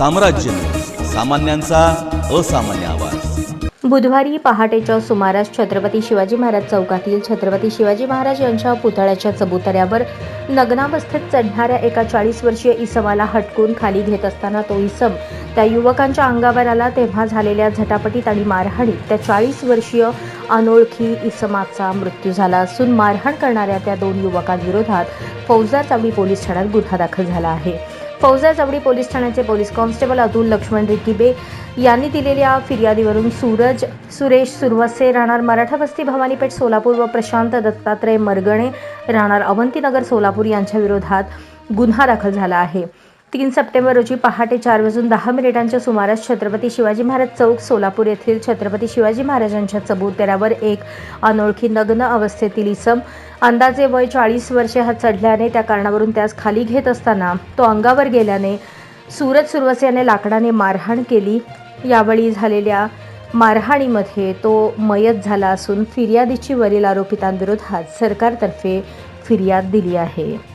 साम्राज्य. सामान्यांचा असामान्य आवाज. बुधवारी पहाटेच्या सुमारास छत्रपती शिवाजी महाराज चौकातील छत्रपती शिवाजी महाराज यांच्या पुतळ्याच्या चबुतऱ्यावर नग्नावस्थेत चढणाऱ्या एका चाळीस वर्षीय इसमाला हटकून खाली घेत असताना तो इसम त्या युवकांच्या अंगावर आला. तेव्हा झालेल्या झटापटीत आणि मारहाणीत त्या चाळीस वर्षीय अनोळखी इसमाचा मृत्यू झाला असून मारहाण करणाऱ्या त्या दोन युवकांविरोधात फौजदार चावडी पोलीस ठाण्यात गुन्हा दाखल झाला आहे. फौजा चवडी पोलीस ठाण्याचे पोलीस कॉन्स्टेबल अतुल लक्ष्मण रिकीबे यांनी दिलेल्या फिर्यादीवरून सूरज सुरेश सुरवसे राहणार मराठा वस्ती भवानीपेठ सोलापूर व प्रशांत दत्तात्रय मरगणे राहणार अवंतीनगर सोलापूर यांच्या विरोधात गुन्हा दाखल झाला आहे. तीन सप्टेंबर रोजी पहाटे चार वाजून दहा मिनिटांच्या सुमारास छत्रपती शिवाजी महाराज चौक सोलापूर येथील छत्रपती शिवाजी महाराजांच्या चबुतऱ्यावर एक अनोळखी नग्न अवस्थेतील इसम अंदाजे वय चाळीस वर्षे हा चढल्याने त्या कारणावरून त्यास खाली घेत असताना तो अंगावर गेल्याने सूरज सुरवसे याने लाकडाने मारहाण केली. यावेळी झालेल्या मारहाणीमध्ये तो मयत झाला असून फिर्यादीची वरील आरोपितांविरोधात सरकारतर्फे फिर्याद दिली आहे.